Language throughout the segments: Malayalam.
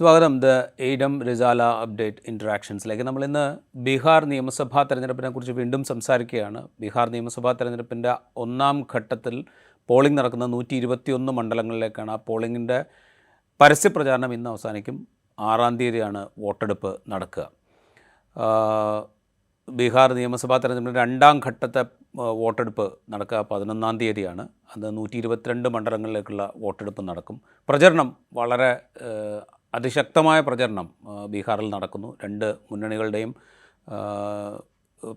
സ്വാഗതം. ദ എയ്ഡം റിസാല അപ്ഡേറ്റ് ഇൻട്രാക്ഷൻസിലേക്ക് നമ്മൾ ഇന്ന് ബീഹാർ നിയമസഭാ തെരഞ്ഞെടുപ്പിനെ കുറിച്ച് വീണ്ടും സംസാരിക്കുകയാണ്. ബീഹാർ നിയമസഭാ തെരഞ്ഞെടുപ്പിന്റെ ഒന്നാം ഘട്ടത്തിൽ പോളിംഗ് നടക്കുന്ന നൂറ്റി ഇരുപത്തിയൊന്ന് മണ്ഡലങ്ങളിലേക്കാണ് ആ പോളിംഗിന്റെ പരസ്യപ്രചാരണം ഇന്ന് അവസാനിക്കും. ആറാം തീയതിയാണ് വോട്ടെടുപ്പ് നടക്കുക. ബീഹാർ നിയമസഭാ തെരഞ്ഞെടുപ്പിന്റെ രണ്ടാം ഘട്ടത്തെ വോട്ടെടുപ്പ് നടക്കുക പതിനൊന്നാം തീയതിയാണ്. അത് നൂറ്റി ഇരുപത്തിരണ്ട് മണ്ഡലങ്ങളിലേക്കുള്ള വോട്ടെടുപ്പ് നടക്കും. പ്രചരണം വളരെ അതിശക്തമായ പ്രചരണം ബീഹാറിൽ നടക്കുന്നു. രണ്ട് മുന്നണികളുടെയും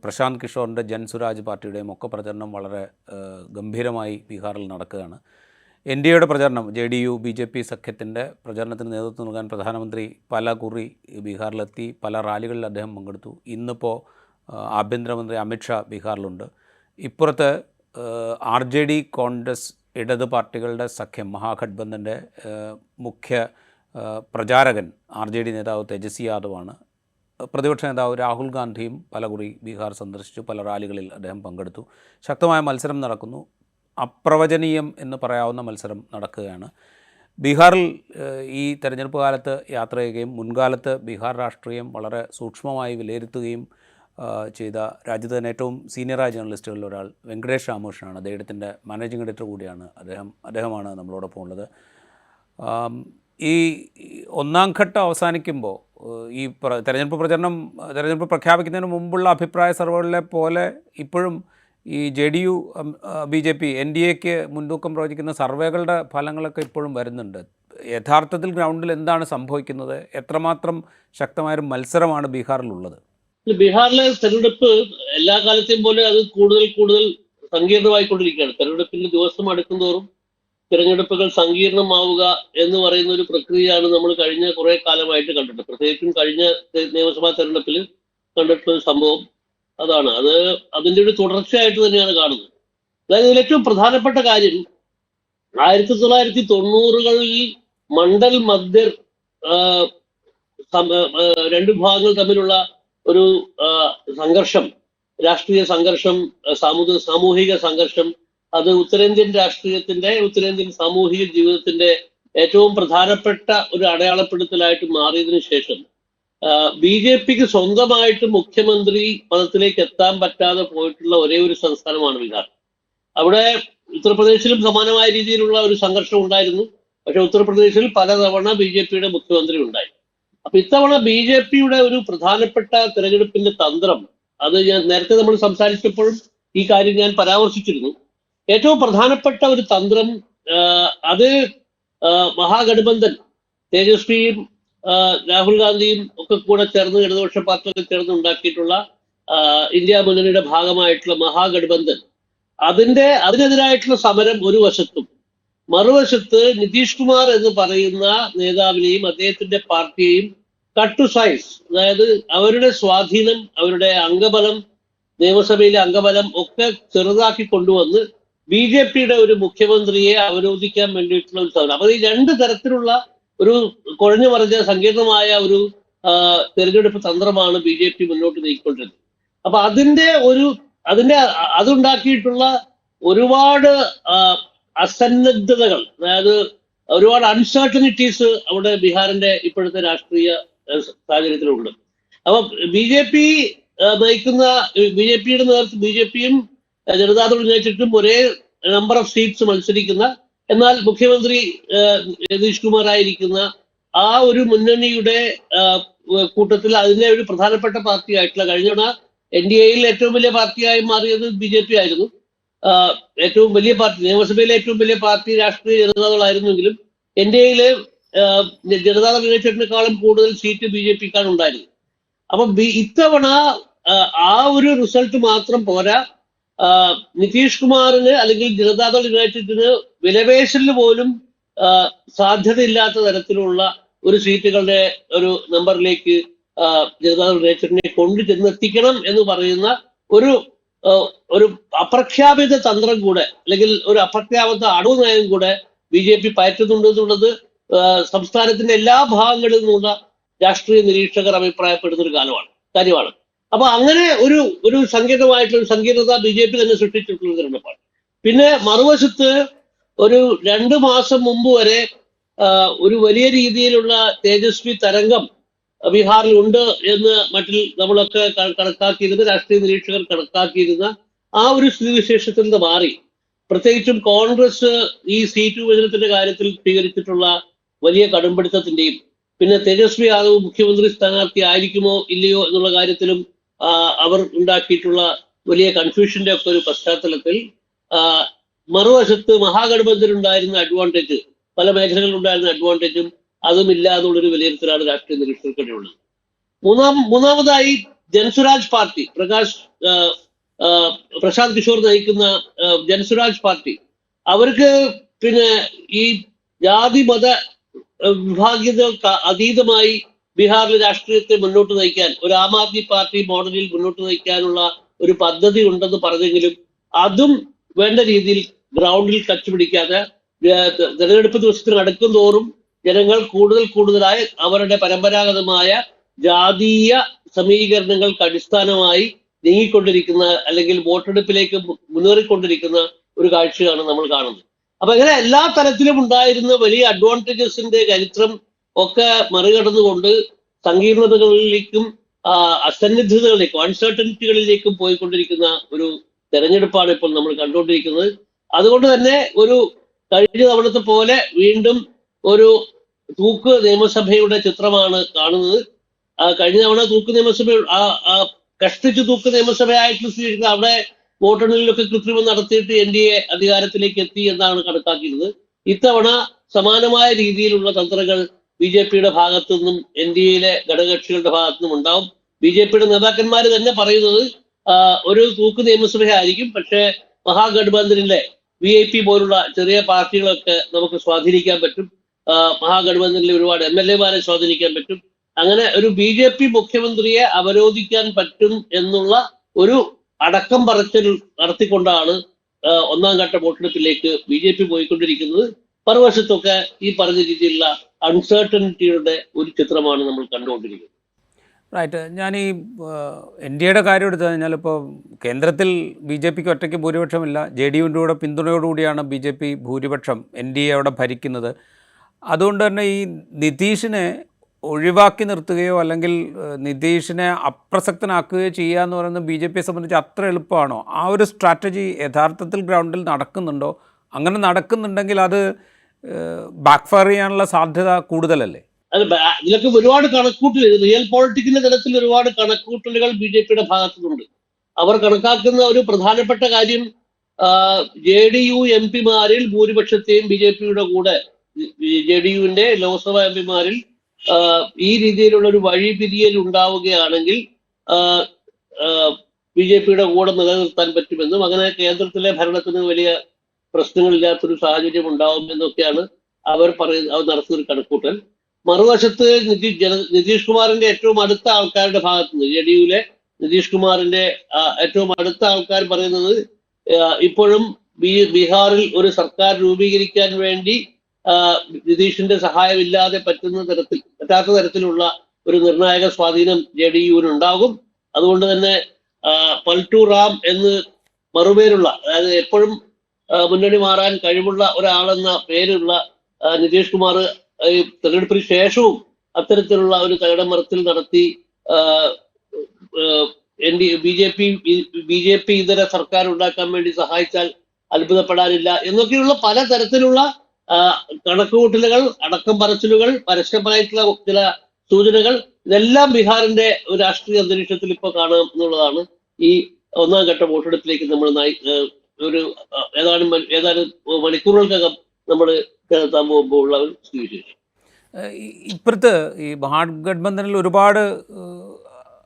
പ്രശാന്ത് കിഷോറിന്റെ ജൻസുരാജ് പാർട്ടിയുടെയും ഒക്കെ പ്രചരണം വളരെ ഗംഭീരമായി ബീഹാറിൽ നടക്കുകയാണ്. എൻ ഡി എയുടെ പ്രചരണം J D U B J P സഖ്യത്തിന്റെ പ്രചരണത്തിന് നേതൃത്വം നൽകാൻ പ്രധാനമന്ത്രി പല കുറി ബീഹാറിലെത്തി പല റാലികളിൽ അദ്ദേഹം പങ്കെടുത്തു. ഇന്നിപ്പോൾ ആഭ്യന്തരമന്ത്രി അമിത്ഷാ ബീഹാറിലുണ്ട്. ഇപ്പുറത്ത് ആർ ജെ ഡി കോൺഗ്രസ് ഇടത് പാർട്ടികളുടെ സഖ്യം മഹാഗഠബന്ധന്റെ മുഖ്യ പ്രചാരകൻ ആർ ജെ ഡി നേതാവ് തേജസ്വി യാദവാണ്. പ്രതിപക്ഷ നേതാവ് രാഹുൽ ഗാന്ധിയും പലകുറി ബീഹാർ സന്ദർശിച്ചു. പല റാലികളിൽ അദ്ദേഹം പങ്കെടുത്തു. ശക്തമായ മത്സരം നടക്കുന്നു. അപ്രവചനീയം എന്ന് പറയാവുന്ന മത്സരം നടക്കുകയാണ്. ബീഹാറിൽ ഈ തെരഞ്ഞെടുപ്പ് കാലത്ത് യാത്ര ചെയ്യുകയും മുൻകാലത്ത് ബീഹാർ രാഷ്ട്രീയം വളരെ സൂക്ഷ്മമായി വിലയിരുത്തുകയും ചെയ്ത രാജ്യത്തെ ഏറ്റവും സീനിയറായ ജേർണലിസ്റ്റുകളിൽ ഒരാൾ വെങ്കടേഷ് രാമകൃഷ്ണനാണ്. അദ്ദേഹത്തിന്റെ മാനേജിംഗ് എഡിറ്റർ കൂടിയാണ് അദ്ദേഹം. അദ്ദേഹമാണ് നമ്മളോടൊപ്പം ഉള്ളത്. ഈ ഒന്നാം ഘട്ടം അവസാനിക്കുമ്പോൾ ഈ തെരഞ്ഞെടുപ്പ് പ്രചരണം തെരഞ്ഞെടുപ്പ് പ്രഖ്യാപിക്കുന്നതിന് മുമ്പുള്ള അഭിപ്രായ സർവേകളിലെ പോലെ ഇപ്പോഴും ഈ J D U B J P N D എക്ക് മുൻതൂക്കം പ്രവചിക്കുന്ന സർവേകളുടെ ഫലങ്ങളൊക്കെ ഇപ്പോഴും വരുന്നുണ്ട്. യഥാർത്ഥത്തിൽ ഗ്രൗണ്ടിൽ എന്താണ് സംഭവിക്കുന്നത്? എത്രമാത്രം ശക്തമായൊരു മത്സരമാണ് ബീഹാറിലുള്ളത്? ബീഹാറിലെ തെരഞ്ഞെടുപ്പ് എല്ലാ കാലത്തെയും പോലെ അത് കൂടുതൽ കൂടുതൽ സങ്കീർണമായിക്കൊണ്ടിരിക്കുകയാണ്. തെരഞ്ഞെടുപ്പിന്റെ ദിവസം അടുക്കുന്തോറും തിരഞ്ഞെടുപ്പുകൾ സങ്കീർണമാവുക എന്ന് പറയുന്ന ഒരു പ്രക്രിയയാണ് നമ്മൾ കഴിഞ്ഞ കുറെ കാലമായിട്ട് കണ്ടിട്ട്. പ്രത്യേകിച്ചും കഴിഞ്ഞ നിയമസഭാ തെരഞ്ഞെടുപ്പിൽ കണ്ടിട്ടുള്ള സംഭവം അതാണ്. അത് അതിന്റെ ഒരു തുടർച്ചയായിട്ട് തന്നെയാണ് കാണുന്നത്. അതായത് ഇതിൽ ഏറ്റവും പ്രധാനപ്പെട്ട കാര്യം ആയിരത്തി തൊള്ളായിരത്തി തൊണ്ണൂറുകളിൽ മണ്ഡൽ മധ്യർ രണ്ടു ഭാഗങ്ങൾ തമ്മിലുള്ള ഒരു സംഘർഷം രാഷ്ട്രീയ സംഘർഷം സാമൂഹിക സാമൂഹിക സംഘർഷം അത് ഉത്തരേന്ത്യൻ രാഷ്ട്രീയത്തിന്റെ ഉത്തരേന്ത്യൻ സാമൂഹിക ജീവിതത്തിന്റെ ഏറ്റവും പ്രധാനപ്പെട്ട ഒരു അടയാളപ്പെടുത്തലായിട്ട് മാറിയതിനു ശേഷം ബി ജെ പിക്ക് സ്വന്തമായിട്ട് മുഖ്യമന്ത്രി പദത്തിലേക്ക് എത്താൻ പറ്റാതെ പോയിട്ടുള്ള ഒരേ ഒരു സംസ്ഥാനമാണ് ബീഹാർ. അവിടെ ഉത്തർപ്രദേശിലും സമാനമായ രീതിയിലുള്ള ഒരു സംഘർഷം ഉണ്ടായിരുന്നു. പക്ഷെ ഉത്തർപ്രദേശിൽ പലതവണ ബി ജെ പിയുടെ മുഖ്യമന്ത്രി ഉണ്ടായി. അപ്പൊ ഇത്തവണ ബി ജെ പിയുടെ ഒരു പ്രധാനപ്പെട്ട തെരഞ്ഞെടുപ്പിന്റെ തന്ത്രം അത് ഞാൻ നേരത്തെ നമ്മൾ സംസാരിച്ചപ്പോഴും ഈ കാര്യം ഞാൻ പരാമർശിച്ചിരുന്നു. ഏറ്റവും പ്രധാനപ്പെട്ട ഒരു തന്ത്രം അത് മഹാഗഠബന്ധൻ തേജസ്വിയും രാഹുൽ ഗാന്ധിയും ഒക്കെ കൂടെ ചേർന്ന് ഇടതുപക്ഷ പാർട്ടിയൊക്കെ ചേർന്ന് ഉണ്ടാക്കിയിട്ടുള്ള ഇന്ത്യ മുന്നണിയുടെ ഭാഗമായിട്ടുള്ള മഹാഗഠബന്ധൻ. അതിന്റെ അതിനെതിരായിട്ടുള്ള സമരം ഒരു വശത്തും മറുവശത്ത് നിതീഷ് കുമാർ എന്ന് പറയുന്ന നേതാവിനെയും അദ്ദേഹത്തിന്റെ പാർട്ടിയെയും കട്ട് സൈസ് അതായത് അവരുടെ സ്വാധീനം അവരുടെ അംഗബലം നിയമസഭയിലെ അംഗബലം ഒക്കെ ചെറുതാക്കി കൊണ്ടുവന്ന് ബി ജെ പിയുടെ ഒരു മുഖ്യമന്ത്രിയെ അവരോധിക്കാൻ വേണ്ടിയിട്ടുള്ള ഒരു സമരം അപ്പൊ ഈ രണ്ട് തരത്തിലുള്ള ഒരു കുഴഞ്ഞു മറിഞ്ഞ സങ്കീർണമായ ഒരു തെരഞ്ഞെടുപ്പ് തന്ത്രമാണ് ബി ജെ പി മുന്നോട്ട് നീക്കിക്കൊണ്ടിരുന്നത്. അപ്പൊ അതിന്റെ ഒരു അതിന്റെ അതുണ്ടാക്കിയിട്ടുള്ള ഒരുപാട് അസന്നദ്ധതകൾ അതായത് ഒരുപാട് അൺസർട്ടനിറ്റീസ് അവിടെ ബീഹാറിന്റെ ഇപ്പോഴത്തെ രാഷ്ട്രീയ സാഹചര്യത്തിലുണ്ട്. അപ്പൊ ബി ജെ പി നയിക്കുന്ന ബി ജെ പിയുടെ നേതൃത്വം ബി ജെ പിയും ജനതാദൾ യുണൈറ്റഡും ഒരേ നമ്പർ ഓഫ് സീറ്റ്സ് മത്സരിക്കുന്ന എന്നാൽ മുഖ്യമന്ത്രി നിതീഷ് കുമാർ ആയിരിക്കുന്ന ആ ഒരു മുന്നണിയുടെ കൂട്ടത്തിൽ അതിലെ ഒരു പ്രധാനപ്പെട്ട പാർട്ടിയായിട്ടുള്ള കഴിഞ്ഞ എൻ ഡി എയിൽ ഏറ്റവും വലിയ പാർട്ടിയായി മാറിയത് ബി ജെ പി ആയിരുന്നു. ഏറ്റവും വലിയ പാർട്ടി നിയമസഭയിലെ ഏറ്റവും വലിയ പാർട്ടി രാഷ്ട്രീയ ജനതാദളായിരുന്നെങ്കിലും എൻ ഡി എയിലെ ജനതാദൾ യുണൈറ്റഡിനെക്കാളും കൂടുതൽ സീറ്റ് ബി ജെ പിക്കാണ് ഉണ്ടായിരുന്നത്. അപ്പൊ ഇത്തവണ ആ, ഒരു റിസൾട്ട് മാത്രം പോരാ. നിതീഷ് കുമാറിന് അല്ലെങ്കിൽ ജനതാദൾ യുണൈറ്റഡിന് വിലവേശലിന് പോലും സാധ്യതയില്ലാത്ത തരത്തിലുള്ള ഒരു സീറ്റുകളുടെ ഒരു നമ്പറിലേക്ക് ജനതാദൾ യുണൈറ്റഡിനെ കൊണ്ടു ചെന്നെത്തിക്കണം എന്ന് പറയുന്ന ഒരു ഒരു അപ്രഖ്യാപിത തന്ത്രം കൂടെ അല്ലെങ്കിൽ ഒരു അപ്രഖ്യാപിത അടവ് നയം കൂടെ ബി ജെ പി പയറ്റുന്നുണ്ട് എന്നുള്ളത് സംസ്ഥാനത്തിന്റെ എല്ലാ ഭാഗങ്ങളിൽ നിന്നുള്ള രാഷ്ട്രീയ നിരീക്ഷകർ അഭിപ്രായപ്പെടുന്ന ഒരു കാലമാണ് കാര്യമാണ്. അപ്പൊ അങ്ങനെ ഒരു ഒരു സങ്കീർണമായിട്ടുള്ള സങ്കീർണത ബി ജെ പി തന്നെ സൃഷ്ടിച്ചിട്ടുള്ള തെരഞ്ഞെടുപ്പാണ് പിന്നെ മറുവശത്ത് ഒരു രണ്ട് മാസം മുമ്പ് വരെ ഒരു വലിയ രീതിയിലുള്ള തേജസ്വി തരംഗം ബീഹാറിൽ ഉണ്ട് എന്ന് മറ്റിൽ നമ്മളൊക്കെ കണക്കാക്കിയിരുന്ന രാഷ്ട്രീയ നിരീക്ഷകർ കണക്കാക്കിയിരുന്ന ആ ഒരു സ്ഥിതിവിശേഷത്തിൽ നിന്ന് മാറി. പ്രത്യേകിച്ചും കോൺഗ്രസ് ഈ സീറ്റ് വിഭജനത്തിന്റെ കാര്യത്തിൽ സ്വീകരിച്ചിട്ടുള്ള വലിയ കടുംപിടുത്തത്തിന്റെയും പിന്നെ തേജസ്വി യാദവ് മുഖ്യമന്ത്രി സ്ഥാനാർത്ഥി ആയിരിക്കുമോ ഇല്ലയോ എന്നുള്ള കാര്യത്തിലും അവർ ഉണ്ടാക്കിയിട്ടുള്ള വലിയ കൺഫ്യൂഷന്റെ ഒക്കെ ഒരു പശ്ചാത്തലത്തിൽ മറുവശത്ത് മഹാഗഠബന്ധനുണ്ടായിരുന്ന അഡ്വാന്റേജ് പല മേഖലകളിലുണ്ടായിരുന്ന അഡ്വാന്റേജും അതും ഇല്ല എന്നുള്ളൊരു വിലയിരുത്തലാണ് രാഷ്ട്രീയ നിരീക്ഷകർക്കിടയുള്ളത് മൂന്നാം മൂന്നാമതായി ജൻസുരാജ് പാർട്ടി പ്രകാശ് പ്രശാന്ത് കിഷോർ നയിക്കുന്ന ജൻസ്വരാജ് പാർട്ടി. അവർക്ക് പിന്നെ ഈ ജാതി മത വിഭാഗ്യത അതീതമായി ബീഹാറിലെ രാഷ്ട്രീയത്തെ മുന്നോട്ട് നയിക്കാൻ ഒരു ആം ആദ്മി പാർട്ടി മോഡലിൽ മുന്നോട്ട് നയിക്കാനുള്ള ഒരു പദ്ധതി ഉണ്ടെന്ന് പറഞ്ഞെങ്കിലും അതും വേണ്ട രീതിയിൽ ഗ്രൗണ്ടിൽ കച്ചുപിടിക്കാതെ തെരഞ്ഞെടുപ്പ് ദിവസത്തിന് അടുക്കും തോറും ജനങ്ങൾ കൂടുതൽ കൂടുതലായി അവരുടെ പരമ്പരാഗതമായ ജാതീയ സമീകരണങ്ങൾക്ക് അടിസ്ഥാനമായി നീങ്ങിക്കൊണ്ടിരിക്കുന്ന അല്ലെങ്കിൽ വോട്ടെടുപ്പിലേക്ക് മുന്നേറിക്കൊണ്ടിരിക്കുന്ന ഒരു കാഴ്ചയാണ് നമ്മൾ കാണുന്നത്. അപ്പൊ ഇങ്ങനെ എല്ലാ തരത്തിലും ഉണ്ടായിരുന്ന വലിയ അഡ്വാന്റേജസിന്റെ ചരിത്രം ഒക്കെ മറികടന്നുകൊണ്ട് സങ്കീർണതകളിലേക്കും അസന്നിഗ്ധതകളിലേക്കും അൺസർട്ടനിറ്റികളിലേക്കും പോയിക്കൊണ്ടിരിക്കുന്ന ഒരു തെരഞ്ഞെടുപ്പാണ് ഇപ്പോൾ നമ്മൾ കണ്ടുകൊണ്ടിരിക്കുന്നത്. അതുകൊണ്ട് തന്നെ ഒരു കഴിഞ്ഞ തവണത്തെ പോലെ വീണ്ടും ഒരു തൂക്ക് നിയമസഭയുടെ ചിത്രമാണ് കാണുന്നത്. കഴിഞ്ഞ തവണ തൂക്ക് നിയമസഭ കഷ്ടിച്ച് തൂക്ക് നിയമസഭയായിട്ട് സ്വീകരിക്കുന്നത് അവിടെ വോട്ടെണ്ണലിലൊക്കെ കൃത്രിമം നടത്തിയിട്ട് എൻ ഡി എ അധികാരത്തിലേക്ക് എത്തി എന്നാണ് കണക്കാക്കിയിരുന്നത്. ഇത്തവണ സമാനമായ രീതിയിലുള്ള തന്ത്രങ്ങൾ ബി ജെ പിയുടെ ഭാഗത്തു നിന്നും എൻ ഡി എയിലെ ഘടകകക്ഷികളുടെ ഭാഗത്തു നിന്നും ഉണ്ടാവും. ബി ജെ പിയുടെ നേതാക്കന്മാർ തന്നെ പറയുന്നത് ഒരു തൂക്ക് നിയമസഭ ആയിരിക്കും പക്ഷേ മഹാഗഠബന്ധനിലെ വി ഐ പി പോലുള്ള ചെറിയ പാർട്ടികളൊക്കെ നമുക്ക് സ്വാധീനിക്കാൻ പറ്റും. മഹാഗഡ്ബന്ധനിലെ ഒരുപാട് എം എൽ എമാരെ സ്വാധീനിക്കാൻ പറ്റും. അങ്ങനെ ഒരു ബി ജെ പി മുഖ്യമന്ത്രിയെ അവരോധിക്കാൻ പറ്റും എന്നുള്ള ഒരു അടക്കം പറച്ചിൽ നടത്തിക്കൊണ്ടാണ് ഒന്നാം ഘട്ട വോട്ടെടുപ്പിലേക്ക് ബി ജെ പി പോയിക്കൊണ്ടിരിക്കുന്നത്. മറുവശത്തൊക്കെ ഈ പറഞ്ഞ രീതിയിലുള്ള അൺസർട്ടനിറ്റിയുടെ ഒരു ചിത്രമാണ് നമ്മൾ കണ്ടുകൊണ്ടിരിക്കുന്നത്. റൈറ്റ് ഞാൻ ഈ എൻ ഡി എയുടെ കാര്യം എടുത്തു കഴിഞ്ഞാൽ ഇപ്പോൾ കേന്ദ്രത്തിൽ ബി ജെ പിക്ക് ഒറ്റയ്ക്ക് ഭൂരിപക്ഷമില്ല. ജെ ഡി യുവിന്റെ കൂടെ പിന്തുണയോടുകൂടിയാണ് ബി ജെ പി ഭൂരിപക്ഷം എൻ ഡി എ അവിടെ ഭരിക്കുന്നത്. അതുകൊണ്ട് തന്നെ ഈ നിതീഷിനെ ഒഴിവാക്കി നിർത്തുകയോ അല്ലെങ്കിൽ നിതീഷിനെ അപ്രസക്തനാക്കുകയോ ചെയ്യുക എന്ന് പറയുന്നത് ബി ജെ പിയെ സംബന്ധിച്ച് അത്ര എളുപ്പമാണോ? ആ ഒരു സ്ട്രാറ്റജി യഥാർത്ഥത്തിൽ ഗ്രൗണ്ടിൽ നടക്കുന്നുണ്ടോ? അങ്ങനെ നടക്കുന്നുണ്ടെങ്കിൽ അത് ബാക്ക്ഫയർ ചെയ്യാനുള്ള സാധ്യത കൂടുതലല്ലേ? അത് ഇതിലൊക്കെ ഒരുപാട് കണക്കൂട്ടൽ റിയൽ പോളിറ്റിക്സിന്റെ തലത്തിൽ ഒരുപാട് കണക്കൂട്ടലുകൾ ബി ജെ പിയുടെ ഭാഗത്തുനിന്നുണ്ട്. അവർ കണക്കാക്കുന്ന ഒരു പ്രധാനപ്പെട്ട കാര്യം ജെ ഡി യു എം പിമാരിൽ ഭൂരിപക്ഷത്തെയും ബി ജെ പിയുടെ കൂടെ ജെ ഡി യുവിന്റെ ലോക്സഭാ എം പിമാരിൽ ഈ രീതിയിലുള്ള ഒരു വഴിപിരിയൽ ഉണ്ടാവുകയാണെങ്കിൽ ബി ജെ പിയുടെ കൂടെ നിലനിർത്താൻ പറ്റുമെന്നും അങ്ങനെ കേന്ദ്രത്തിലെ ഭരണത്തിന് വലിയ പ്രശ്നങ്ങളില്ലാത്തൊരു സാഹചര്യം ഉണ്ടാവുമെന്നൊക്കെയാണ് അവർ പറയുന്ന അവർ നടത്തുന്ന ഒരു കണക്കൂട്ടൽ. മറുവശത്ത് നിതീഷ് ജന നിതീഷ് കുമാറിന്റെ ഏറ്റവും അടുത്ത ആൾക്കാരുടെ ഭാഗത്ത് നിന്ന് ജെ ഡി യുവിലെ നിതീഷ് കുമാറിന്റെ ഏറ്റവും അടുത്ത ആൾക്കാർ പറയുന്നത് ഇപ്പോഴും ബീഹാറിൽ ഒരു സർക്കാർ രൂപീകരിക്കാൻ വേണ്ടി നിതീഷിന്റെ സഹായമില്ലാതെ പറ്റുന്ന തരത്തിൽ പറ്റാത്ത തരത്തിലുള്ള ഒരു നിർണായക സ്വാധീനം ജെ ഡി യുവിനുണ്ടാകും. അതുകൊണ്ട് തന്നെ പൽട്ടു റാം എന്ന് മറുപേരുള്ള അതായത് എപ്പോഴും മുന്നണി മാറാൻ കഴിവുള്ള ഒരാളെന്ന പേരുള്ള നിതീഷ് കുമാർ ഈ തെരഞ്ഞെടുപ്പിന് ശേഷവും അത്തരത്തിലുള്ള ഒരു തകിടമറത്തിൽ നടത്തി N D B J P B J P ഇതര സർക്കാർ ഉണ്ടാക്കാൻ വേണ്ടി സഹായിച്ചാൽ അത്ഭുതപ്പെടാനില്ല എന്നൊക്കെയുള്ള പല തരത്തിലുള്ള കണക്കുകൂട്ടലുകൾ അടക്കം പറച്ചിലുകൾ പരസ്യമായിട്ടുള്ള ചില സൂചനകൾ ഇതെല്ലാം ബീഹാറിന്റെ ഒരു രാഷ്ട്രീയ അന്തരീക്ഷത്തിൽ ഇപ്പോൾ കാണാം എന്നുള്ളതാണ് ഈ ഒന്നാം ഘട്ട വോട്ടെടുപ്പിലേക്ക് നമ്മൾ ഒരു ഏതാനും ഏതാനും മണിക്കൂറുകൾക്കകം നമ്മൾ കേൾക്കാൻ പോകുമ്പോൾ ഉള്ള ഒരു സ്ഥിതിവിശേഷം ഏഹ് ഇ- ഇപ്പുറത്ത് ഈ മഹാഗഡ്ബന്ധനിൽ ഒരുപാട്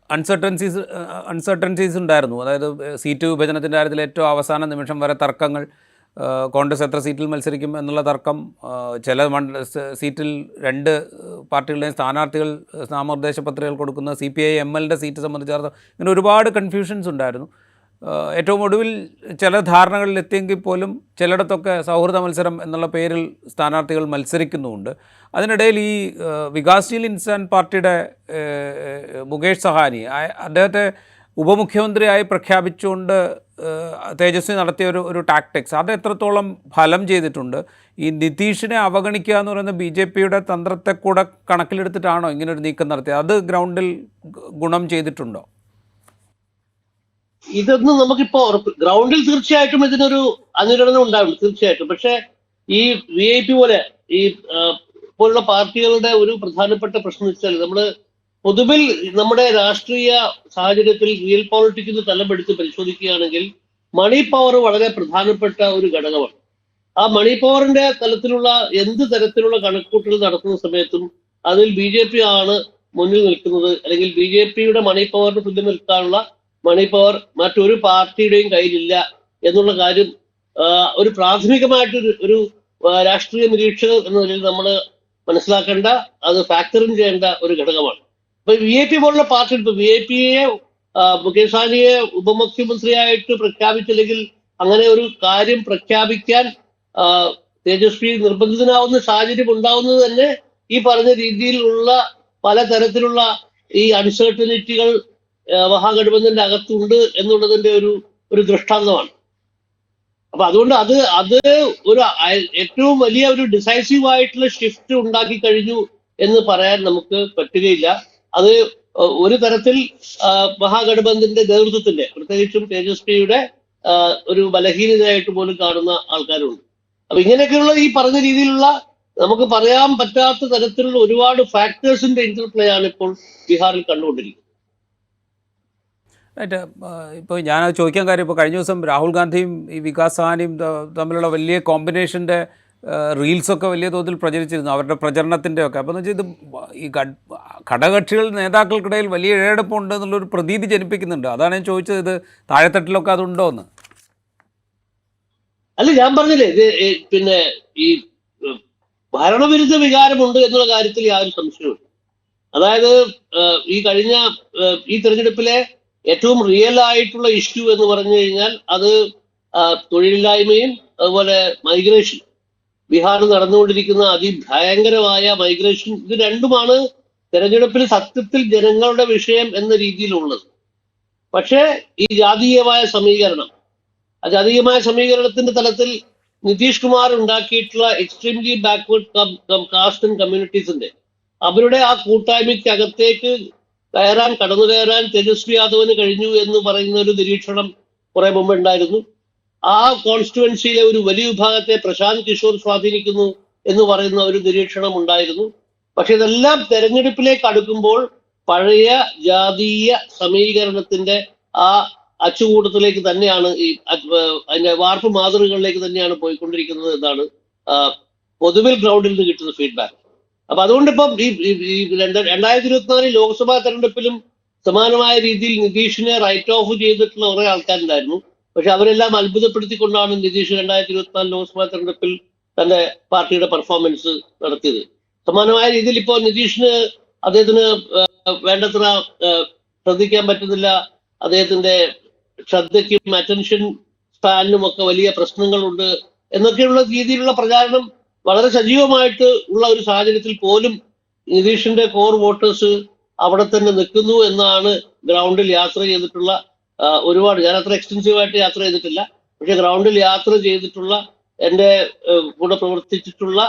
അൺസർട്ടൻസീസ് അൺസർട്ടൻസീസ് ഉണ്ടായിരുന്നു. അതായത് സീറ്റ് വിഭജനത്തിന്റെ കാര്യത്തിൽ ഏറ്റവും അവസാന നിമിഷം വരെ തർക്കങ്ങൾ കോൺഗ്രസ് എത്ര സീറ്റിൽ മത്സരിക്കും എന്നുള്ള തർക്കം ചില മണ്ഡ സീറ്റിൽ രണ്ട് പാർട്ടികളുടെയും സ്ഥാനാർത്ഥികൾ നാമനിർദ്ദേശ പത്രികകൾ കൊടുക്കുന്ന സി പി ഐ എം എല്ലിന്റെ സീറ്റ് സംബന്ധിച്ചിടത്തോളം ഇങ്ങനെ ഒരുപാട് കൺഫ്യൂഷൻസ് ഉണ്ടായിരുന്നു. ഏറ്റവും ഒടുവിൽ ചില ധാരണകളിൽ എത്തിയെങ്കിൽ പോലും ചിലയിടത്തൊക്കെ സൗഹൃദ മത്സരം എന്നുള്ള പേരിൽ സ്ഥാനാർത്ഥികൾ മത്സരിക്കുന്നുമുണ്ട്. അതിനിടയിൽ ഈ വികാസ്ശീൽ ഇൻസാൻ പാർട്ടിയുടെ മുകേഷ് സഹാനി അദ്ദേഹത്തെ ഉപമുഖ്യമന്ത്രിയായി പ്രഖ്യാപിച്ചുകൊണ്ട് തേജസ്വി നടത്തിയ ഒരു ഒരു ടാക്ടിക്സ് അത് എത്രത്തോളം ഫലം ചെയ്തിട്ടുണ്ട്? ഈ നിതീഷിനെ അവഗണിക്കുക എന്ന് പറയുന്ന ബി ജെ പിയുടെ തന്ത്രത്തെ കൂടെ കണക്കിലെടുത്തിട്ടാണോ ഇങ്ങനൊരു നീക്കം നടത്തിയത്? അത് ഗ്രൗണ്ടിൽ ഗുണം ചെയ്തിട്ടുണ്ടോ? ഇതൊന്നും നമുക്കിപ്പോ ഗ്രൗണ്ടിൽ തീർച്ചയായിട്ടും ഇതിനൊരു അനുരണനം ഉണ്ടാവും തീർച്ചയായിട്ടും. പക്ഷെ ഈ വി ഐ പി പോലെ ഈ പോലുള്ള പാർട്ടികളുടെ ഒരു പ്രധാനപ്പെട്ട പ്രശ്നം വെച്ചാൽ നമ്മൾ പൊതുവിൽ നമ്മുടെ രാഷ്ട്രീയ സാഹചര്യത്തിൽ റിയൽ പോളിറ്റിക്സ് തലമെടുത്ത് പരിശോധിക്കുകയാണെങ്കിൽ മണി പവർ വളരെ പ്രധാനപ്പെട്ട ഒരു ഘടകമാണ്. ആ മണി പവറിന്റെ തലത്തിലുള്ള എന്ത് തരത്തിലുള്ള കണക്കൂട്ടൽ നടത്തുന്ന സമയത്തും അതിൽ ബി ജെ പി ആണ് മുന്നിൽ നിൽക്കുന്നത്. അല്ലെങ്കിൽ ബി ജെ പിയുടെ മണി പവറിന് തുല്യം നിൽക്കാനുള്ള മണി പവർ മറ്റൊരു പാർട്ടിയുടെയും കയ്യിലില്ല എന്നുള്ള കാര്യം ഒരു പ്രാഥമികമായിട്ടൊരു ഒരു രാഷ്ട്രീയ നിരീക്ഷകർ എന്ന നിലയിൽ നമ്മൾ മനസ്സിലാക്കേണ്ട അത് ഫാക്ടറിൻ ചെയ്യേണ്ട ഒരു ഘടകമാണ്. ഇപ്പൊ വി ഐ പി പോലുള്ള പാർട്ടി ഇപ്പൊ വി ഐ പിയെ മുകേഷ് സാനിയെ ഉപമുഖ്യമന്ത്രിയായിട്ട് പ്രഖ്യാപിച്ചില്ലെങ്കിൽ അങ്ങനെ ഒരു കാര്യം പ്രഖ്യാപിക്കാൻ തേജസ്വി നിർബന്ധിതനാവുന്ന സാഹചര്യം ഉണ്ടാവുന്നത് തന്നെ ഈ പറഞ്ഞ രീതിയിലുള്ള പലതരത്തിലുള്ള ഈ അൺസർട്ടനിറ്റികൾ മഹാഗഠബന്ധന്റെ അകത്തുണ്ട് എന്നുള്ളതിന്റെ ഒരു ഒരു ദൃഷ്ടാന്തമാണ്. അപ്പൊ അതുകൊണ്ട് അത് അത് ഒരു ഏറ്റവും വലിയ ഒരു ഡിസൈസീവ് ആയിട്ടുള്ള ഷിഫ്റ്റ് ഉണ്ടാക്കി കഴിഞ്ഞു എന്ന് പറയാൻ നമുക്ക് പറ്റുകയില്ല. അത് ഒരു തരത്തിൽ മഹാഗഠബന്ധന്റെ നേതൃത്വത്തിന്റെ പ്രത്യേകിച്ചും തേജസ്വിയുടെ ഒരു ബലഹീനതയായിട്ട് പോലും കാണുന്ന ആൾക്കാരുണ്ട്. അപ്പൊ ഇങ്ങനെയൊക്കെയുള്ള ഈ പറഞ്ഞ രീതിയിലുള്ള നമുക്ക് പറയാൻ പറ്റാത്ത തരത്തിലുള്ള ഒരുപാട് ഫാക്ടേഴ്സിന്റെ ഇന്റർപ്ലേ ആണ് ഇപ്പോൾ ബീഹാറിൽ കണ്ടുകൊണ്ടിരിക്കുന്നത്. റൈറ്റ് ഇപ്പോൾ ഞാനത് ചോദിക്കാൻ കാര്യം ഇപ്പോൾ കഴിഞ്ഞ ദിവസം രാഹുൽ ഗാന്ധിയും ഈ വികാസ് സഹാനിയും തമ്മിലുള്ള വലിയ കോമ്പിനേഷന്റെ റീൽസൊക്കെ വലിയ തോതിൽ പ്രചരിച്ചിരുന്നു അവരുടെ പ്രചരണത്തിന്റെ ഒക്കെ. അപ്പോൾ എന്ന് വെച്ചാൽ ഇത് ഈ ഘടകക്ഷികൾ നേതാക്കൾക്കിടയിൽ വലിയ ഇഴയെടുപ്പുണ്ട് എന്നുള്ളൊരു പ്രതീതി ജനിപ്പിക്കുന്നുണ്ട്. അതാണ് ഞാൻ ചോദിച്ചത് ഇത് താഴെത്തട്ടിലൊക്കെ അതുണ്ടോ എന്ന്? അല്ല ഞാൻ പറഞ്ഞില്ലേ ഇത് പിന്നെ ഈ ഭരണവിരുദ്ധ വികാരമുണ്ട് എന്നുള്ള കാര്യത്തിൽ യാതൊരു സംശയവും അതായത് ഈ കഴിഞ്ഞ ഈ തെരഞ്ഞെടുപ്പിലെ ഏറ്റവും റിയൽ ആയിട്ടുള്ള ഇഷ്യൂ എന്ന് പറഞ്ഞു കഴിഞ്ഞാൽ അത് തൊഴിലില്ലായ്മയും അതുപോലെ മൈഗ്രേഷൻ ബീഹാറിൽ നടന്നുകൊണ്ടിരിക്കുന്ന അതിഭയങ്കരമായ മൈഗ്രേഷൻ ഇത് രണ്ടുമാണ് തെരഞ്ഞെടുപ്പിൽ സത്യത്തിൽ ജനങ്ങളുടെ വിഷയം എന്ന രീതിയിലുള്ളത്. പക്ഷേ ഈ ജാതീയമായ സമീകരണം ആ ജാതീയമായ സമീകരണത്തിന്റെ തലത്തിൽ നിതീഷ് കുമാർ ഉണ്ടാക്കിയിട്ടുള്ള എക്സ്ട്രീംലി ബാക്ക്വേർഡ് കാസ്റ്റ് ആൻഡ് കമ്മ്യൂണിറ്റീസിന്റെ അവരുടെ ആ കൂട്ടായ്മയ്ക്ക് അകത്തേക്ക് കയറാൻ കടന്നു കയറാൻ തേജസ്വി യാദവിന് കഴിഞ്ഞു എന്ന് പറയുന്ന ഒരു നിരീക്ഷണം കുറെ മുമ്പ് ഉണ്ടായിരുന്നു. ആ കോൺസ്റ്റുവൻസിയിലെ ഒരു വലിയ വിഭാഗത്തെ പ്രശാന്ത് കിഷോർ സ്വാധീനിക്കുന്നു എന്ന് പറയുന്ന ഒരു നിരീക്ഷണം ഉണ്ടായിരുന്നു. പക്ഷെ ഇതെല്ലാം തെരഞ്ഞെടുപ്പിലേക്ക് അടുക്കുമ്പോൾ പഴയ ജാതീയ സമീകരണത്തിന്റെ ആ അച്ചുകൂട്ടത്തിലേക്ക് തന്നെയാണ് ഈ അതിന്റെ വാർപ്പ് മാതൃകകളിലേക്ക് തന്നെയാണ് പോയിക്കൊണ്ടിരിക്കുന്നത് എന്നാണ് പൊതുവിൽ ഗ്രൗണ്ടിൽ നിന്ന് കിട്ടുന്ന ഫീഡ്ബാക്ക് അപ്പൊ അതുകൊണ്ട് ഇപ്പം ഈ ഈ- ഈ രണ്ട് രണ്ടായിരത്തി ഇരുപത്തിനാലിൽ ലോക്സഭാ തെരഞ്ഞെടുപ്പിലും സമാനമായ രീതിയിൽ നിതീഷിനെ റൈറ്റ് ഓഫ് ചെയ്തിട്ടുള്ള കുറെ ആൾക്കാരുണ്ടായിരുന്നു. പക്ഷെ അവരെല്ലാം അത്ഭുതപ്പെടുത്തിക്കൊണ്ടാണ് നിതീഷ് രണ്ടായിരത്തി ഇരുപത്തിനാല് ലോക്സഭാ തെരഞ്ഞെടുപ്പിൽ തന്റെ പാർട്ടിയുടെ പെർഫോമൻസ് നടത്തിയത്. സമാനമായ രീതിയിൽ ഇപ്പോൾ നിതീഷിന് അദ്ദേഹത്തിന് വേണ്ടത്ര ശ്രദ്ധിക്കാൻ പറ്റുന്നില്ല. അദ്ദേഹത്തിന്റെ ശ്രദ്ധയ്ക്കും അറ്റൻഷൻ സ്പാനിനും ഒക്കെ വലിയ പ്രശ്നങ്ങളുണ്ട് എന്നൊക്കെയുള്ള രീതിയിലുള്ള പ്രചാരണം വളരെ സജീവമായിട്ട് ഉള്ള ഒരു സാഹചര്യത്തിൽ പോലും നിതീഷിന്റെ കോർ വോട്ടേഴ്സ് അവിടെ തന്നെ നിൽക്കുന്നു എന്നാണ് ഗ്രൗണ്ടിൽ യാത്ര ചെയ്തിട്ടുള്ള ഒരുപാട് ഞാൻ അത്ര എക്സ്റ്റൻസീവ് ആയിട്ട് യാത്ര ചെയ്തിട്ടില്ല. പക്ഷെ ഗ്രൗണ്ടിൽ യാത്ര ചെയ്തിട്ടുള്ള ഏഹ്, കൂടെ പ്രവർത്തിച്ചിട്ടുള്ള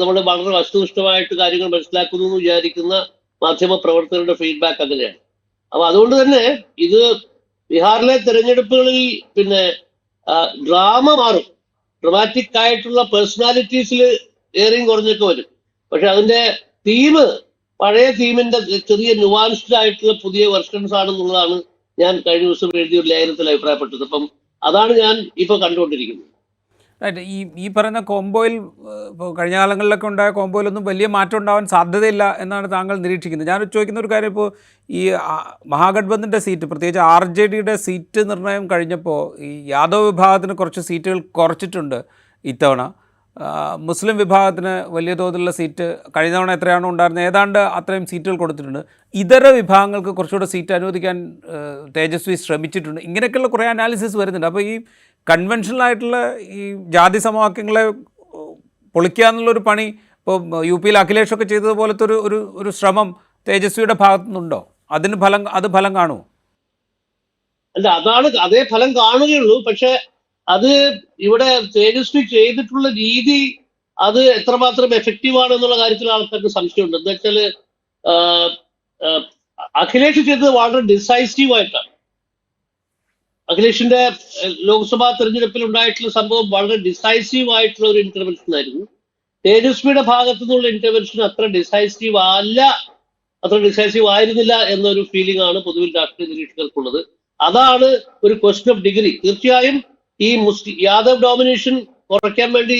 നമ്മുടെ വളരെ വസ്തുനിഷ്ഠമായിട്ട് കാര്യങ്ങൾ മനസ്സിലാക്കുന്നു എന്ന് വിചാരിക്കുന്ന മാധ്യമ പ്രവർത്തകരുടെ ഫീഡ്ബാക്ക് അങ്ങനെയാണ്. അപ്പൊ അതുകൊണ്ട് തന്നെ ഇത് ബീഹാറിലെ തെരഞ്ഞെടുപ്പുകളിൽ പിന്നെ ഡ്രാമ മാറും. ഡ്രമാറ്റിക് ആയിട്ടുള്ള പേഴ്സണാലിറ്റീസിൽ ഏറെയും കുറഞ്ഞൊക്കെ വരും. പക്ഷെ അതിന്റെ തീം പഴയ തീമിന്റെ ചെറിയ നുവാൻസ്ഡ് ആയിട്ടുള്ള പുതിയ വെർഷൻസ് ആണെന്നുള്ളതാണ് ഞാൻ കഴിഞ്ഞ ദിവസം എഴുതിയ ഒരു ലേഖനത്തിൽ അഭിപ്രായപ്പെട്ടത്. അപ്പം അതാണ് ഞാൻ ഇപ്പൊ കണ്ടുകൊണ്ടിരിക്കുന്നത്. റൈറ്റ് ഈ ഈ പറയുന്ന കോംബോയിൽ ഇപ്പോൾ കഴിഞ്ഞ കാലങ്ങളിലൊക്കെ ഉണ്ടായ കോംബോയിലൊന്നും വലിയ മാറ്റം ഉണ്ടാവാൻ സാധ്യതയില്ല എന്നാണ് താങ്കൾ നിരീക്ഷിക്കുന്നത്. ഞാൻ ചോദിക്കുന്ന ഒരു കാര്യം ഇപ്പോൾ ഈ മഹാഗഡ്ബന്ധിന്റെ സീറ്റ് പ്രത്യേകിച്ച് ആർ ജെ ഡിയുടെ സീറ്റ് നിർണയം കഴിഞ്ഞപ്പോൾ ഈ യാദവ് വിഭാഗത്തിന് കുറച്ച് സീറ്റുകൾ കുറച്ചിട്ടുണ്ട് ഇത്തവണ. മുസ്ലിം വിഭാഗത്തിന് വലിയ തോതിലുള്ള സീറ്റ് കഴിഞ്ഞ തവണ എത്രയാണോ ഉണ്ടായിരുന്നത് ഏതാണ്ട് അത്രയും സീറ്റുകൾ കൊടുത്തിട്ടുണ്ട്. ഇതര വിഭാഗങ്ങൾക്ക് കുറച്ചുകൂടെ സീറ്റ് അനുവദിക്കാൻ തേജസ്വി ശ്രമിച്ചിട്ടുണ്ട്. ഇങ്ങനെയൊക്കെയുള്ള കുറേ അനാലിസിസ് വരുന്നുണ്ട്. അപ്പോൾ ഈ കൺവെൻഷണൽ ആയിട്ടുള്ള ഈ ജാതി സമവാക്യങ്ങളെ പൊളിക്കുക എന്നുള്ളൊരു പണി ഇപ്പോൾ യു പിയിൽ അഖിലേഷൊക്കെ ചെയ്തതുപോലത്തെ ഒരു ഒരു ഒരു ശ്രമം തേജസ്വിയുടെ ഭാഗത്തു നിന്നുണ്ടോ അതിന് ഫലം അത് ഫലം കാണുമോ? അല്ല അതാണ് അതേ ഫലം കാണുകയുള്ളൂ. പക്ഷെ അത് ഇവിടെ തേജസ്വി ചെയ്തിട്ടുള്ള രീതി അത് എത്രമാത്രം എഫക്റ്റീവ് ആണ് എന്നുള്ള കാര്യത്തിൽ ആൾക്കാർക്ക് സംശയമുണ്ട്. എന്താ ആഹ്, അഖിലേഷ് ചെയ്തത് വളരെ ഡിസൈസീവ് ആയിട്ടാണ്. അഖിലേഷിന്റെ ലോക്സഭാ തെരഞ്ഞെടുപ്പിൽ ഉണ്ടായിട്ടുള്ള സംഭവം വളരെ ഡിസൈസീവ് ആയിട്ടുള്ള ഒരു ഇന്റർവെൻഷൻ ആയിരുന്നു. തേജസ്വിയുടെ ഭാഗത്തു നിന്നുള്ള ഇന്റർവെൻഷൻ അത്ര ഡിസൈസീവ് അല്ല അത്ര ഡിസൈസീവ് ആയിരുന്നില്ല എന്നൊരു ഫീലിംഗ് ആണ് പൊതുവിൽ രാഷ്ട്രീയ നിരീക്ഷകർക്കുള്ളത്. അതാണ് ഒരു ക്വസ്റ്റ്യൻ ഓഫ് ഡിഗ്രി തീർച്ചയായും ഈ മുസ്ലിം യാദവ് ഡോമിനേഷൻ കുറയ്ക്കാൻ വേണ്ടി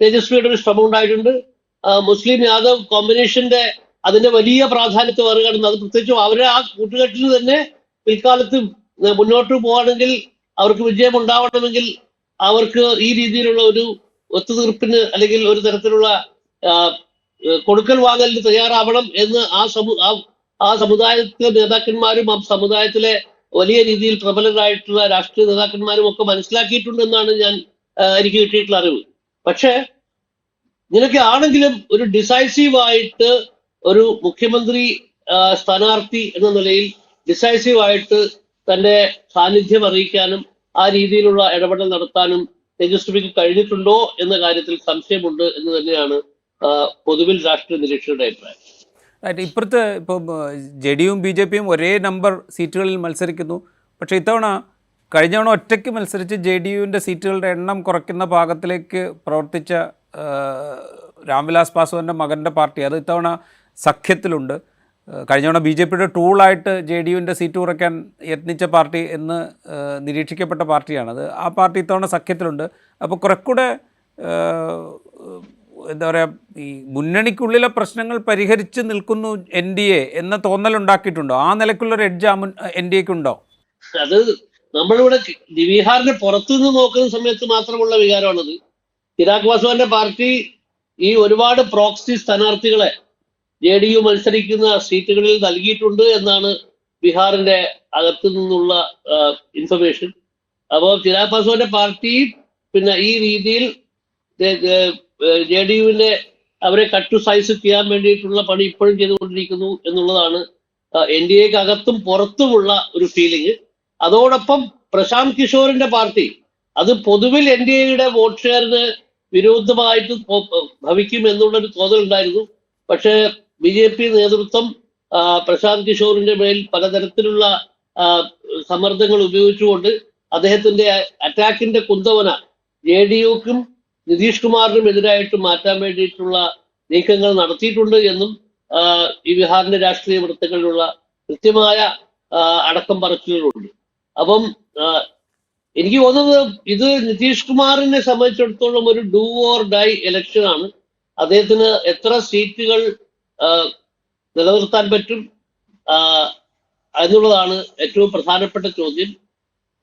തേജസ്വിയുടെ ഒരു ശ്രമം ഉണ്ടായിട്ടുണ്ട്. മുസ്ലിം യാദവ് കോമ്പിനേഷന്റെ അതിന്റെ വലിയ പ്രാധാന്യത്തെ മറികടന്ന് അത് പ്രത്യേകിച്ചും അവരെ ആ കൂട്ടുകെട്ടിൽ തന്നെ പിൽക്കാലത്ത് മുന്നോട്ട് പോവാണെങ്കിൽ അവർക്ക് വിജയം ഉണ്ടാവണമെങ്കിൽ അവർക്ക് ഈ രീതിയിലുള്ള ഒരു ഒത്തുതീർപ്പിന് അല്ലെങ്കിൽ ഒരു തരത്തിലുള്ള കൊടുക്കൽ വാങ്ങലിന് തയ്യാറാവണം എന്ന് ആ സമു ആ- സമുദായത്തിലെ നേതാക്കന്മാരും ആ സമുദായത്തിലെ വലിയ രീതിയിൽ പ്രബലരായിട്ടുള്ള രാഷ്ട്രീയ നേതാക്കന്മാരും ഒക്കെ മനസ്സിലാക്കിയിട്ടുണ്ട് എന്നാണ് ഞാൻ എനിക്ക് കിട്ടിയിട്ടുള്ള അറിവ്. പക്ഷേ നിനക്ക് ആണെങ്കിലും ഒരു ഡിസൈസീവ് ആയിട്ട് ഒരു മുഖ്യമന്ത്രി സ്ഥാനാർത്ഥി എന്ന നിലയിൽ ഡിസൈസീവ് ആയിട്ട് തന്റെ സാന്നിധ്യം അറിയിക്കാനും ആ രീതിയിലുള്ള ഇടപെടൽ നടത്താനും തേജസ്വിക്ക് കഴിഞ്ഞിട്ടുണ്ടോ എന്ന കാര്യത്തിൽ സംശയമുണ്ട് എന്ന് തന്നെയാണ് പൊതുവിൽ രാഷ്ട്രീയ നിരീക്ഷകരുടെ അഭിപ്രായം. റൈറ്റ് ഇപ്പുറത്ത് ഇപ്പോൾ ജെ ഡിയും ബി ജെ പിയും ഒരേ നമ്പർ സീറ്റുകളിൽ മത്സരിക്കുന്നു. പക്ഷേ ഇത്തവണ കഴിഞ്ഞ തവണ ഒറ്റയ്ക്ക് മത്സരിച്ച് ജെ ഡി യുവിന്റെ സീറ്റുകളുടെ എണ്ണം കുറയ്ക്കുന്ന ഭാഗത്തിലേക്ക് പ്രവർത്തിച്ച രാംവിലാസ് പാസ്വാന്റെ മകന്റെ പാർട്ടി അത് ഇത്തവണ സഖ്യത്തിലുണ്ട്. കഴിഞ്ഞ തവണ ബി ജെ പിയുടെ ടൂളായിട്ട് ജെ ഡി യുവിന്റെ സീറ്റ് കുറയ്ക്കാൻ യത്നിച്ച പാർട്ടി എന്ന് നിരീക്ഷിക്കപ്പെട്ട പാർട്ടിയാണത് ആ പാർട്ടി ഇത്തവണ സഖ്യത്തിലുണ്ട്. അപ്പോൾ കുറെക്കൂടെ എന്താ പറയുക ഈ മുന്നണിക്കുള്ളിലെ പ്രശ്നങ്ങൾ പരിഹരിച്ച് നിൽക്കുന്നു എൻ ഡി എ എന്ന തോന്നലുണ്ടാക്കിയിട്ടുണ്ടോ? ആ നിലയ്ക്കുള്ളൊരു എഡ്ജ് ആ മുൻ എൻ ഡി എക്ക് ഉണ്ടോ അത് നമ്മളിവിടെ ബീഹാറിന്റെ പുറത്തുനിന്ന് നോക്കുന്ന സമയത്ത് മാത്രമുള്ള വികാരമാണത്. ചിരാഗ് പാസ്വാന്റെ പാർട്ടി ഈ ഒരുപാട് പ്രോക്സി സ്ഥാനാർത്ഥികളെ ജെ ഡി യു മത്സരിക്കുന്ന സീറ്റുകളിൽ നൽകിയിട്ടുണ്ട് എന്നാണ് ബീഹാറിന്റെ അകത്തു നിന്നുള്ള ഇൻഫർമേഷൻ അപ്പോൾ ചിരാഗ് പാസ്വാന്റെ പാർട്ടി പിന്നെ ഈ രീതിയിൽ ജെ ഡി യുവിന്റെ അവരെ കട്ട് സൈസ് ചെയ്യാൻ വേണ്ടിയിട്ടുള്ള പണി ഇപ്പോഴും ചെയ്തുകൊണ്ടിരിക്കുന്നു എന്നുള്ളതാണ് എൻ ഡി എക്ക് അകത്തും പുറത്തുമുള്ള ഒരു ഫീലിംഗ് അതോടൊപ്പം പ്രശാന്ത് കിഷോറിന്റെ പാർട്ടി അത് പൊതുവിൽ എൻ ഡി എയുടെ വോട്ട് ഷെയറിന് വിരുദ്ധമായിട്ട് പോ- ഭവിക്കും എന്നുള്ളൊരു തോന്നലുണ്ടായിരുന്നു. പക്ഷേ ബി ജെ പി നേതൃത്വം പ്രശാന്ത് കിഷോറിന്റെ മേൽ പലതരത്തിലുള്ള സമ്മർദ്ദങ്ങൾ ഉപയോഗിച്ചുകൊണ്ട് അദ്ദേഹത്തിന്റെ അറ്റാക്കിന്റെ കുന്തവന ജെ ഡി യുക്കും നിതീഷ് കുമാറിനും എതിരായിട്ട് മാറ്റാൻ വേണ്ടിയിട്ടുള്ള നീക്കങ്ങൾ നടത്തിയിട്ടുണ്ട് എന്നും ഈ ബീഹാറിന്റെ രാഷ്ട്രീയ വൃത്തങ്ങളിലുള്ള കൃത്യമായ അടക്കം പറച്ചിലുകളുണ്ട്. അപ്പം എനിക്ക് തോന്നുന്നത് ഇത് നിതീഷ് കുമാറിനെ സംബന്ധിച്ചിടത്തോളം ഒരു ഡൂ ഓർ ഡൈ ഇലക്ഷനാണ്. അദ്ദേഹത്തിന് എത്ര സീറ്റുകൾ നിലനിർത്താൻ പറ്റും. എന്നുള്ളതാണ് ഏറ്റവും പ്രധാനപ്പെട്ട ചോദ്യം.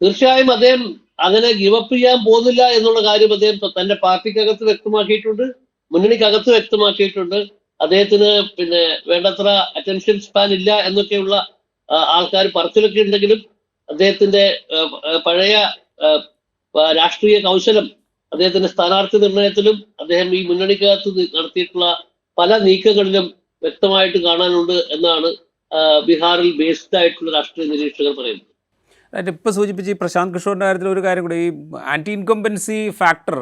തീർച്ചയായും അദ്ദേഹം അങ്ങനെ ഗിവപ്പ് ചെയ്യാൻ പോകുന്നില്ല എന്നുള്ള കാര്യം അദ്ദേഹം തന്റെ പാർട്ടിക്കകത്ത് വ്യക്തമാക്കിയിട്ടുണ്ട് മുന്നണിക്കകത്ത് വ്യക്തമാക്കിയിട്ടുണ്ട്. അദ്ദേഹത്തിന് പിന്നെ വേണ്ടത്ര അറ്റൻഷൻ സ്പാൻ ഇല്ല എന്നൊക്കെയുള്ള ആൾക്കാർ പറച്ചിലൊക്കെ ഉണ്ടെങ്കിലും അദ്ദേഹത്തിന്റെ പഴയ രാഷ്ട്രീയ കൗശലം അദ്ദേഹത്തിന്റെ സ്ഥാനാർത്ഥി നിർണയത്തിലും അദ്ദേഹം ഈ മുന്നണിക്കകത്ത് നടത്തിയിട്ടുള്ള പല നീക്കങ്ങളിലും വ്യക്തമായിട്ട് കാണാനുണ്ട് എന്നാണ് ബീഹാറിൽ ബേസ്ഡ് ആയിട്ടുള്ള രാഷ്ട്രീയ നിരീക്ഷകർ പറയുന്നത്. അതായത് ഇപ്പോൾ സൂചിപ്പിച്ച് ഈ പ്രശാന്ത് കിഷോറിന്റെ കാര്യത്തിൽ ഒരു കാര്യം കൂടി ഈ ആന്റി ഇൻകംബൻസി ഫാക്ടർ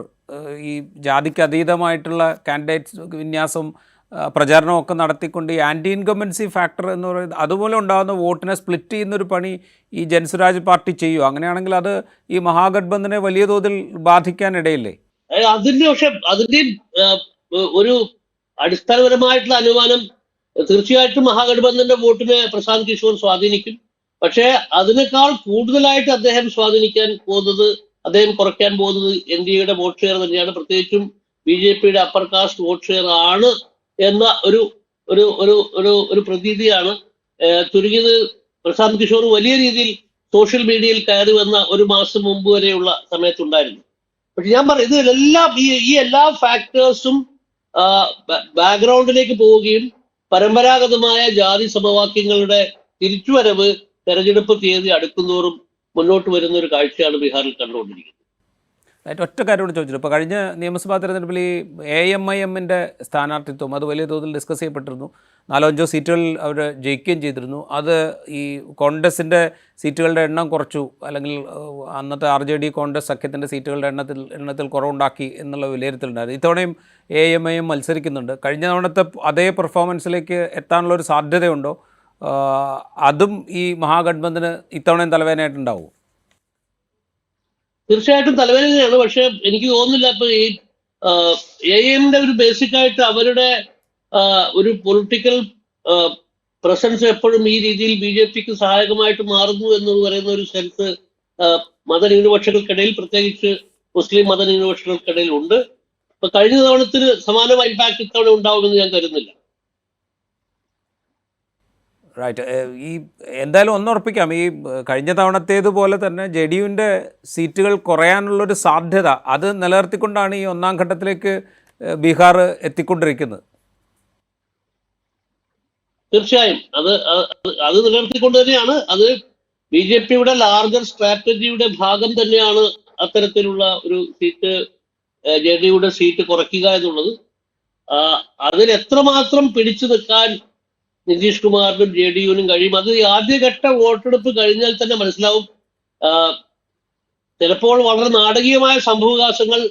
ഈ ജാതിക്ക് അതീതമായിട്ടുള്ള കാൻഡിഡേറ്റ്സ് വിന്യാസം പ്രചാരണം പ്രചാരണമൊക്കെ നടത്തിക്കൊണ്ട് ഈ ആന്റി ഇൻകംബൻസി ഫാക്ടർ എന്ന് പറയുന്നത് അതുപോലെ ഉണ്ടാകുന്ന വോട്ടിനെ സ്പ്ലിറ്റ് ചെയ്യുന്ന ഒരു പണി ഈ ജൻസുരാജ് പാർട്ടി ചെയ്യുമോ അങ്ങനെയാണെങ്കിൽ അത് ഈ മഹാഗഡ്ബന്ധനെ വലിയ തോതിൽ ബാധിക്കാനിടയില്ലേ? അതിന്റെ പക്ഷെ അതിന്റെയും ഒരു അടിസ്ഥാനപരമായിട്ടുള്ള അനുമാനം തീർച്ചയായിട്ടും മഹാഗഠബന്ധന്റെ വോട്ടിനെ പ്രശാന്ത് കിഷോർ സ്വാധീനിക്കും. പക്ഷേ അതിനേക്കാൾ കൂടുതലായിട്ട് അദ്ദേഹം സ്വാധീനിക്കാൻ പോകുന്നത് അദ്ദേഹം കുറയ്ക്കാൻ പോകുന്നത് എൻ ഡി എയുടെ വോട്ട് ഷെയർ തന്നെയാണ്. പ്രത്യേകിച്ചും ബി ജെ പിയുടെ അപ്പർ കാസ്റ്റ് വോട്ട് ഷെയർ ആണ് എന്ന ഒരു ഒരു ഒരു ഒരു ഒരു പ്രതീതിയാണ്. ചുരുങ്ങിയത് പ്രശാന്ത് കിഷോർ വലിയ രീതിയിൽ സോഷ്യൽ മീഡിയയിൽ കയറി വന്ന ഒരു മാസം മുമ്പ് വരെയുള്ള സമയത്തുണ്ടായിരുന്നു. പക്ഷെ ഞാൻ പറയും ഇതിലെല്ലാം ഈ ഈ എല്ലാ ഫാക്ടേഴ്സും ബാക്ക്ഗ്രൗണ്ടിലേക്ക് പോവുകയും പരമ്പരാഗതമായ ജാതി സമവാക്യങ്ങളുടെ തിരിച്ചുവരവ് തെരഞ്ഞെടുപ്പ് തീയതി അടുക്കുന്തോറും മുന്നോട്ട് വരുന്ന ഒരു കാഴ്ചയാണ് ബീഹാറിൽ കണ്ടുകൊണ്ടിരിക്കുന്നത്. ഏറ്റവും ഒറ്റ കാര്യോട് ചോദിച്ചിട്ട് ഇപ്പോൾ കഴിഞ്ഞ നിയമസഭാ തെരഞ്ഞെടുപ്പിൽ ഈ എ എം ഐ എമ്മിന്റെ സ്ഥാനാർത്ഥിത്വം അത് വലിയ തോതിൽ ഡിസ്കസ് ചെയ്യപ്പെട്ടിരുന്നു. നാലോ അഞ്ചോ സീറ്റുകളിൽ അവർ ജയിക്കുകയും ചെയ്തിരുന്നു. അത് ഈ കോൺഗ്രസിന്റെ സീറ്റുകളുടെ എണ്ണം കുറച്ചു. അല്ലെങ്കിൽ അന്നത്തെ ആർ ജെ ഡി കോൺഗ്രസ് സഖ്യത്തിന്റെ സീറ്റുകളുടെ എണ്ണത്തിൽ എണ്ണത്തിൽ കുറവുണ്ടാക്കി എന്നുള്ള വിലയിരുത്തലുണ്ടായിരുന്നു. ഇത്തവണയും എ എം ഐ എം മത്സരിക്കുന്നുണ്ട്. കഴിഞ്ഞ തവണത്തെ അതേ പെർഫോമൻസിലേക്ക് എത്താനുള്ള ഒരു സാധ്യതയുണ്ടോ? അതും ഈ മഹാഗഡ്ബന്ധന് ഇത്തവണയും തലവേദനയായിട്ടുണ്ടാവും? തീർച്ചയായിട്ടും തലവേദനയാണ് പക്ഷെ എനിക്ക് തോന്നുന്നില്ല ഇപ്പൊ ഈ എ എമ്മിന്റെ ഒരു ബേസിക് ആയിട്ട് അവരുടെ ഒരു പൊളിറ്റിക്കൽ പ്രസൻസ് എപ്പോഴും ഈ രീതിയിൽ ബി ജെ പിക്ക് സഹായകമായിട്ട് മാറുന്നു എന്ന് പറയുന്ന ഒരു സെൻസ് മതന്യൂനപക്ഷങ്ങൾക്കിടയിൽ പ്രത്യേകിച്ച് മുസ്ലിം മതന്യൂനപക്ഷങ്ങൾക്കിടയിൽ ഉണ്ട് ഇപ്പൊ കഴിഞ്ഞ തവണത്തിന് സമാനമായ ഇമ്പാക്ട് ഇത്തവണ ഉണ്ടാവുമെന്ന് ഞാൻ കരുതുന്നില്ല. റൈറ്റ് ഈ എന്തായാലും ഒന്നുറപ്പിക്കാം ഈ കഴിഞ്ഞ തവണത്തേതുപോലെ തന്നെ ജെ ഡി യുവിന്റെ സീറ്റുകൾ കുറയാനുള്ളൊരു സാധ്യത അത് നിലനിർത്തിക്കൊണ്ടാണ് ഈ ഒന്നാം ഘട്ടത്തിലേക്ക് ബീഹാർ എത്തിക്കൊണ്ടിരിക്കുന്നത്. തീർച്ചയായും. അത് അത് നിലനിർത്തിക്കൊണ്ട് തന്നെയാണ്. അത് ബി ജെ പിയുടെ ലാർജർ സ്ട്രാറ്റജിയുടെ ഭാഗം തന്നെയാണ് അത്തരത്തിലുള്ള ഒരു സീറ്റ് ജെ ഡി യുടെ സീറ്റ് കുറയ്ക്കുക എന്നുള്ളത്. അതിൽ എത്രമാത്രം പിടിച്ചു നിൽക്കാൻ നിതീഷ് കുമാറിനും ജെ ഡി യുവിനും കഴിയും. അത് ആദ്യഘട്ട വോട്ടെടുപ്പ് കഴിഞ്ഞാൽ തന്നെ മനസ്സിലാവും. ചിലപ്പോൾ വളരെ നാടകീയമായ സംഭവവികാസങ്ങൾ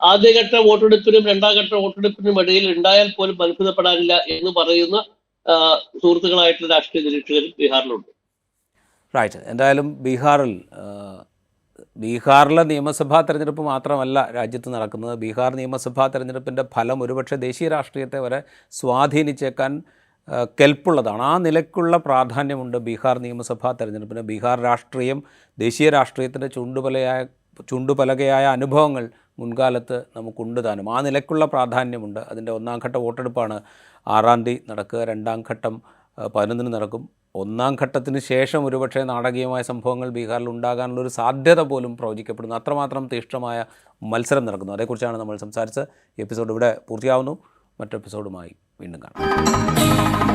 ആദ്യഘട്ട വോട്ടെടുപ്പിനും രണ്ടാം ഘട്ട വോട്ടെടുപ്പിനും ഇടയിൽ ഉണ്ടായാൽ പോലും അത്ഭുതപ്പെടാനില്ല എന്ന് പറയുന്ന സുഹൃത്തുക്കളായിട്ടുള്ള രാഷ്ട്രീയ നിരീക്ഷകരും ബീഹാറിലുണ്ട്. റൈറ്റ് എന്തായാലും ബീഹാറിൽ ബീഹാറിലെ നിയമസഭാ തെരഞ്ഞെടുപ്പ് മാത്രമല്ല രാജ്യത്ത് നടക്കുന്നത്. ബീഹാർ നിയമസഭാ തെരഞ്ഞെടുപ്പിന്റെ ഫലം ഒരുപക്ഷെ ദേശീയ രാഷ്ട്രീയത്തെ വരെ സ്വാധീനിച്ചേക്കാൻ കെൽപ്പുള്ളതാണ്. ആ നിലയ്ക്കുള്ള പ്രാധാന്യമുണ്ട് ബീഹാർ നിയമസഭാ തെരഞ്ഞെടുപ്പിന്. ബീഹാർ രാഷ്ട്രീയം ദേശീയ രാഷ്ട്രീയത്തിന്റെ ചുണ്ടുപലയായ ചുണ്ടുപലകയായ അനുഭവങ്ങൾ മുൻകാലത്ത് നമുക്കുണ്ട് താനും. ആ നിലയ്ക്കുള്ള പ്രാധാന്യമുണ്ട്. അതിന്റെ ഒന്നാം ഘട്ട വോട്ടെടുപ്പാണ്. ആറാം തീയതി നടക്കുക. രണ്ടാം ഘട്ടം പതിനൊന്നിന് നടക്കും. ഒന്നാം ഘട്ടത്തിന് ശേഷം ഒരുപക്ഷെ നാടകീയമായ സംഭവങ്ങൾ ബീഹാറിൽ ഉണ്ടാകാനുള്ള ഒരു സാധ്യത പോലും പ്രവചിക്കപ്പെടുന്നു. അത്രമാത്രം തീക്ഷ്ണമായ മത്സരം നടക്കുന്നു. അതേക്കുറിച്ചാണ് നമ്മൾ സംസാരിച്ചത്. ഈ എപ്പിസോഡ് ഇവിടെ പൂർത്തിയാവുന്നു. മറ്റു എപ്പിസോഡുമായി വീണ്ടും കാണാം